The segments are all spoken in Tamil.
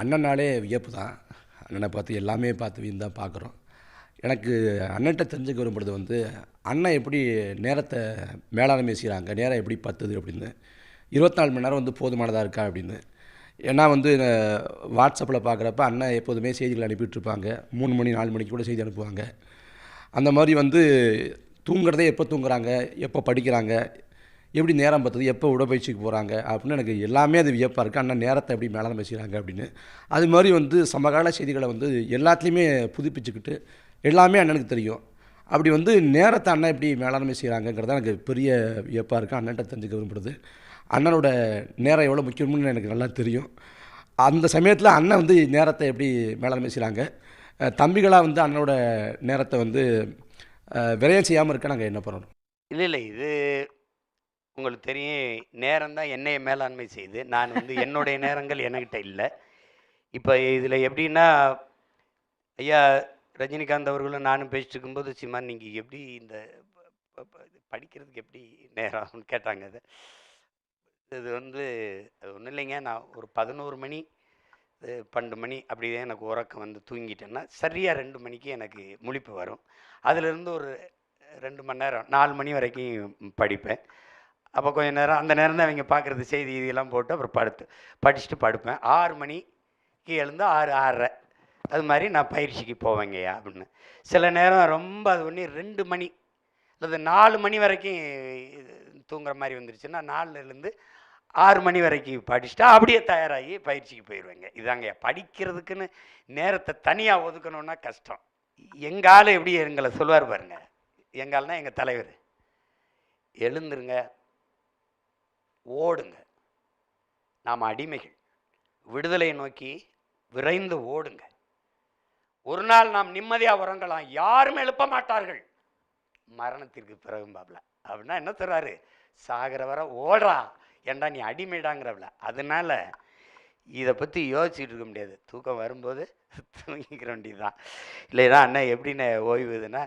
அண்ணனாலே வியப்பு தான். அண்ணனை பார்த்து எல்லாமே பார்த்து வீண் தான் பார்க்குறோம். எனக்கு அண்ணன்ட்ட தெரிஞ்சுக்க விரும்புறது வந்து அண்ணன் எப்படி நேரத்தை மேலாண்மை செய்கிறாங்க நேரம் எப்படி பத்துது அப்படின்னு. இருபத்தி நாலு மணி நேரம் வந்து போதுமானதாக இருக்கா அப்படின்னு. ஏன்னா வந்து வாட்ஸ்அப்பில் பார்க்குறப்ப அண்ணன் எப்போதுமே செய்திகள் அனுப்பிட்டுருப்பாங்க. மூணு மணி நாலு மணிக்கு கூட செய்தி அனுப்புவாங்க. அந்த மாதிரி வந்து தூங்குறதே எப்போ தூங்குறாங்க எப்போ படிக்கிறாங்க எப்படி நேரம் பார்த்தது எப்போ உடற்பயிற்சிக்கு போகிறாங்க அப்படின்னு எனக்கு எல்லாமே அது வியப்பாக இருக்குது அண்ணன் நேரத்தை எப்படி மேலாண்மை செய்கிறாங்க அப்படின்னு. அது மாதிரி வந்து சமகால செய்திகளை வந்து எல்லாத்துலேயுமே புதுப்பிச்சுக்கிட்டு எல்லாமே அண்ணனுக்கு தெரியும். அப்படி வந்து நேரத்தை அண்ணன் எப்படி மேலாண்மை செய்கிறாங்கங்கிறது எனக்கு பெரிய வியப்பாக இருக்குது அண்ணன்ட்ட தெரிஞ்சுக்க விரும்புறது. அண்ணனோட நேரம் எவ்வளோ முக்கியம்னு எனக்கு நல்லா தெரியும். அந்த சமயத்தில் அண்ணன் வந்து நேரத்தை எப்படி மேலாண்மை செய்கிறாங்க தம்பிகளாக வந்து அண்ணனோட நேரத்தை வந்து அஹ், விரயம் செய்யாமல் இருக்க நாங்கள் என்ன பண்ணணும்? இல்லை இல்லை இது உங்களுக்கு தெரியும் நேரம் தான் என்னைய மேலாண்மை செய்யுது நான் வந்து என்னுடைய நேரங்கள் என்கிட்ட இல்லை. இப்போ இதில் எப்படின்னா ஐயா ரஜினிகாந்த் அவர்களும் நானும் பேசிட்டு இருக்கும்போது சிம்மா நீங்கள் எப்படி இந்த படிக்கிறதுக்கு எப்படி நேரம்னு கேட்டாங்க அது. இது வந்து அது ஒன்றும் இல்லைங்க. நான் ஒரு பதினோரு மணி பன்னெண்டு மணி அப்படியே எனக்கு உறக்கம் வந்து தூங்கிட்டேன்னா சரியாக ரெண்டு மணிக்கு எனக்கு முழிப்பு வரும். அதிலிருந்து ஒரு ரெண்டு மணி நேரம் நாலு மணி வரைக்கும் படிப்பேன். அப்போ கொஞ்ச நேரம் அந்த நேரம் தான் அவங்க பார்க்குறது செய்தி இதெல்லாம் போட்டு அப்புறம் படுத்து படிச்சுட்டு படுப்பேன். ஆறு மணிக்கு எழுந்து ஆறு ஆறரை. அது மாதிரி நான் பயிற்சிக்கு போவேங்கய்யா அப்படின்னு. சில நேரம் ரொம்ப அது ஒன்று ரெண்டு மணி அல்லது நாலு மணி வரைக்கும் தூங்குற மாதிரி வந்துருச்சுன்னா நாலுலேருந்து ஆறு மணி வரைக்கும் படிச்சுட்டா அப்படியே தயாராகி பயிற்சிக்கு போயிடுவேங்க இதாங்க படிக்கிறதுக்குன்னு நேரத்தை தனியாக ஒதுக்கணுன்னா கஷ்டம். எங்கால எப்படி எங்களை சொல்லுவார் பாருங்க. எங்கள் எங்கள் தலைவர். எழுந்துருங்க. ஓடுங்க. நாம் அடிமைகள். விடுதலையை நோக்கி விரைந்து ஓடுங்க. ஒரு நாள் நாம் நிம்மதியாக உறங்கலாம். யாரும் எழுப்ப மாட்டார்கள். மரணத்திற்கு பிறகும் பாப்ல. அப்படின்னா என்ன சொல்றாரு? சாகிற வர ஓடுறா. ஏண்டா நீ அடிமைடாங்கிறவள. அதனால இதை பற்றி யோசிச்சுட்டு இருக்க முடியாது. தூக்கம் வரும்போது தூங்கிக்கிற வேண்டியது தான் இல்லைன்னா அண்ணன் எப்படின்னு ஓய்வுதுன்னா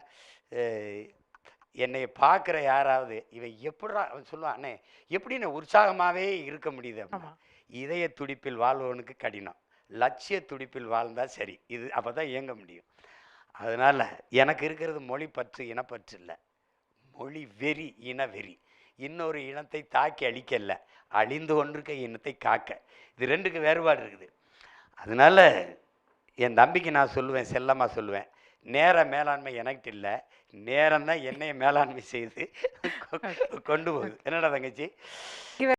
என்னை பார்க்குற யாராவது இவன் எப்படிடா அவன் சொல்லுவான் அண்ணே எப்படின்னு உற்சாகமாகவே இருக்க முடியுது? அப்படின்னா இதய துடிப்பில் வாழ்வவனுக்கு கடினம். லட்சிய துடிப்பில் வாழ்ந்தால் சரி. இது அப்போ தான் இயங்க முடியும். அதனால் எனக்கு இருக்கிறது மொழி பற்று இனப்பற்று இல்லை. மொழி வெறி இன வெறி. இன்னொரு இனத்தை தாக்கி அழிக்கல அழிந்து கொண்டிருக்க இனத்தை காக்க. இது ரெண்டுக்கு வேறுபாடு இருக்குது. அதனால என் தம்பிக்கு நான் சொல்லுவேன் செல்லமாக சொல்லுவேன். நேர மேலாண்மை எனக்கு இல்லை நேரம் தான் என்னைய மேலாண்மை செய்து கொண்டு போகுது. என்னடா தங்கச்சி?